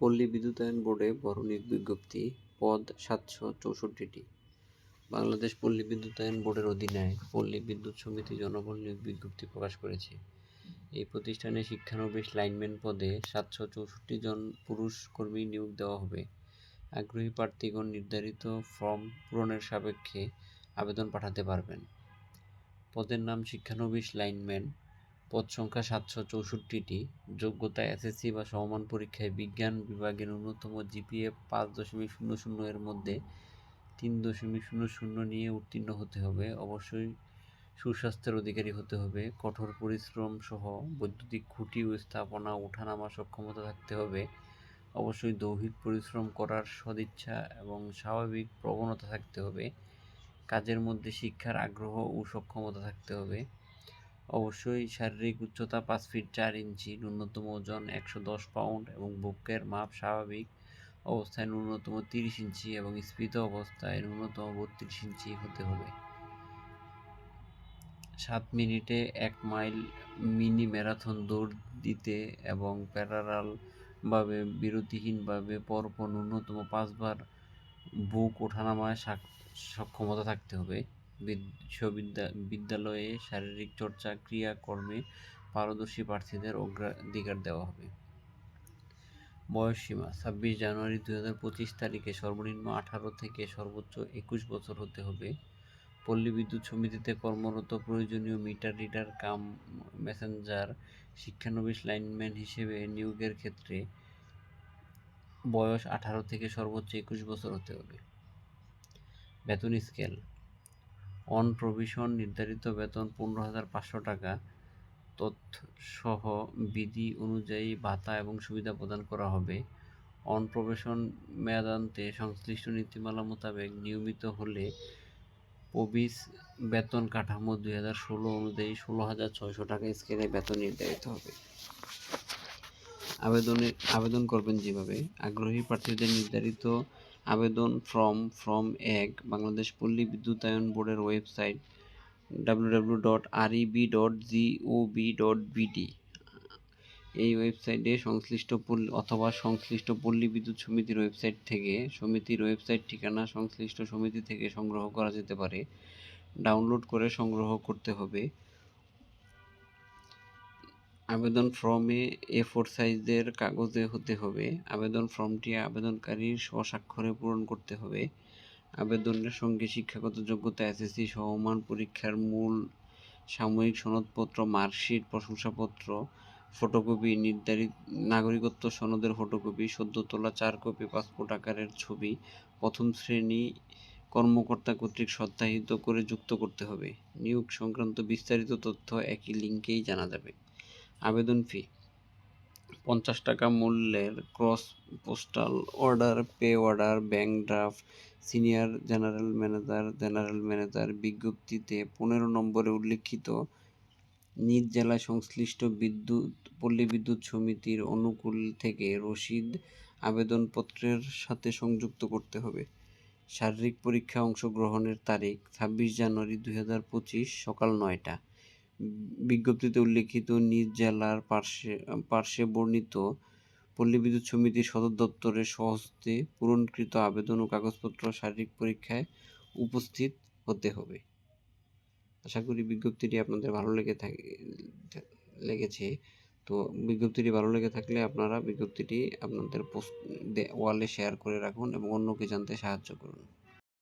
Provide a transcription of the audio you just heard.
পল্লী বিদ্যুতায়ন বোর্ডে বড় বিজ্ঞপ্তি, পদ সাতশো চৌষট্টিটি। বাংলাদেশ পল্লী বিদ্যুতায়ন বোর্ডের অধীনে পল্লী বিদ্যুৎ সমিতি জনবল নিয়োগ বিজ্ঞপ্তি প্রকাশ করেছে। এই প্রতিষ্ঠানে শিক্ষানবিশ লাইনম্যান পদে সাতশো চৌষট্টি জন পুরুষ কর্মী নিয়োগ দেওয়া হবে। আগ্রহী প্রার্থীগণ নির্ধারিত ফর্ম পূরণের সাপেক্ষে আবেদন পাঠাতে পারবেন। পদের নাম শিক্ষানবিশ লাইনম্যান পদ সংখ্যা সাতশো চৌষট্টিটি, যোগ্যতা এসএসসি বা সমমান পরীক্ষায় বিজ্ঞান বিভাগে ন্যূনতম জিপিএ পাঁচ দশমিক শূন্য শূন্য এর মধ্যে তিন দশমিক শূন্য শূন্য নিয়ে উত্তীর্ণ হতে হবে। অবশ্যই সুস্বাস্থ্যের অধিকারী হতে হবে। কঠোর পরিশ্রম সহ বৈদ্যুতিক খুঁটি ও স্থাপনা ওঠানামার সক্ষমতা থাকতে হবে। অবশ্যই দৈহিক পরিশ্রম করার সদিচ্ছা এবং স্বাভাবিক প্রবণতা থাকতে হবে। কাজের মধ্যে শিক্ষার আগ্রহ ও সক্ষমতা থাকতে হবে। অবশ্যই শারীরিক উচ্চতা পাঁচ ফিট চার ইঞ্চি ন্যূনতম ওজন একশো দশ পাউন্ড এবং বুকের মাপ স্বাভাবিক অবস্থায় ন্যূনতম তিরিশ ইঞ্চি এবং স্ফীত অবস্থায় ন্যূনতম বত্রিশ ইঞ্চি হতে হবে। সাত মিনিটে এক মাইল মিনি ম্যারাথন দৌড় দিতে এবং প্যারারালভাবে বিরতিহীনভাবে পরপর ন্যূনতম পাঁচবার বুক ওঠানামায় সক্ষমতা থাকতে হবে। বিশ্ববিদ্যা, বিদ্যালয়ে শারীরিক চর্চা, ক্রিয়াকর্মে পারদর্শী প্রার্থীদের অগ্রাধিকার দেওয়া হবে। বয়সসীমা, ছাব্বিশ জানুয়ারি দুই হাজার পঁচিশ তারিখে সর্বনিম্ন আঠারো থেকে সর্বোচ্চ একুশ বছর হতে হবে। পল্লী বিদ্যুৎ সমিতিতে কর্মরত প্রয়োজনীয় মিটার রিডার, কাম মেসেঞ্জার, শিক্ষানবিশ লাইনম্যান হিসেবে নিয়োগের ক্ষেত্রে বয়স আঠারো থেকে সর্বোচ্চ একুশ বছর হতে হবে। বেতন স্কেল অন প্রভিশন নির্ধারিত বেতন পনেরো হাজার পাঁচশো টাকা, তথ্যসহ বিধি অনুযায়ী ভাতা এবং সুবিধা প্রদান করা হবে। অন প্রবেশন মেয়াদান্তে সংশ্লিষ্ট নীতিমালা মোতাবেক নিয়মিত হলে পবিস বেতন কাঠামো দুই হাজার ষোলো অনুযায়ী ষোলো হাজার ছয়শো টাকা স্কেলে বেতন নির্ধারিত হবে। আবেদনের আবেদন করবেন যেভাবে। আগ্রহী প্রার্থীদের নির্ধারিত আবেদন ফর্ম ফর্ম এক, বাংলাদেশ পল্লী বিদ্যুতায়ন বোর্ডের website W dot dot dot এই ওয়েবসাইটে সংশ্লিষ্ট পল্লী, অথবা সংশ্লিষ্ট পল্লী বিদ্যুৎ সমিতির ওয়েবসাইট থেকে, সমিতির ওয়েবসাইট ঠিকানা সংশ্লিষ্ট সমিতি থেকে সংগ্রহ করা যেতে পারে। ডাউনলোড করে সংগ্রহ করতে হবে। আবেদন ফর্মে এ ফোর সাইজের কাগজে হতে হবে। আবেদন ফর্মটি আবেদনকারীর স্বস্বাক্ষরে পূরণ করতে হবে। আবেদনের সঙ্গে শিক্ষাগত যোগ্যতা এসএসসি সমমান পরীক্ষার মূল সাময়িক সনদপত্র, মার্কশিট, প্রশংসাপত্র ফটোকপি নির্ধারিত নাগরিকত্ব সনদের ফটোকপি সদ্য তোলা চার কপি পাসপোর্ট আকারের ছবি, প্রথম শ্রেণি কর্মকর্তা কর্তৃক সত্যায়িত করে যুক্ত করতে হবে। নিয়োগ সংক্রান্ত বিস্তারিত তথ্য একই লিঙ্কেই জানা যাবে। আবেদন ফি পঞ্চাশ টাকা মূল্যের cross postal order pay order bank draft senior general manager general manager বিজ্ঞপ্তিতে পনেরো নম্বরে উল্লিখিত নিজ জেলায় সংশ্লিষ্ট বিদ্যুৎ, পল্লী বিদ্যুৎ সমিতির অনুকূল থেকে রসিদ আবেদনপত্রের সাথে সংযুক্ত করতে হবে। শারীরিক পরীক্ষা অংশগ্রহণের তারিখ ছাব্বিশ জানুয়ারি দুই হাজার পঁচিশ সকাল নয়টা। বিজ্ঞপ্তিতে উল্লিখিত নিজ জেলার পার্শ্বে পার্শ্বে বর্ণিত পল্লী বিদ্যুৎ সমিতির সদর দপ্তরে স্বহস্তে পূরণকৃত আবেদন ও কাগজপত্র শারীরিক পরীক্ষায় উপস্থিত হতে হবে। আশা করি বিজ্ঞপ্তিটি আপনাদের ভালো লেগে থাকে, লেগেছে। তো বিজ্ঞপ্তিটি ভালো লেগে থাকলে আপনারা বিজ্ঞপ্তিটি আপনাদের পোস্ট ওয়ালে শেয়ার করে রাখুন এবং অন্যকে জানতে সাহায্য করুন।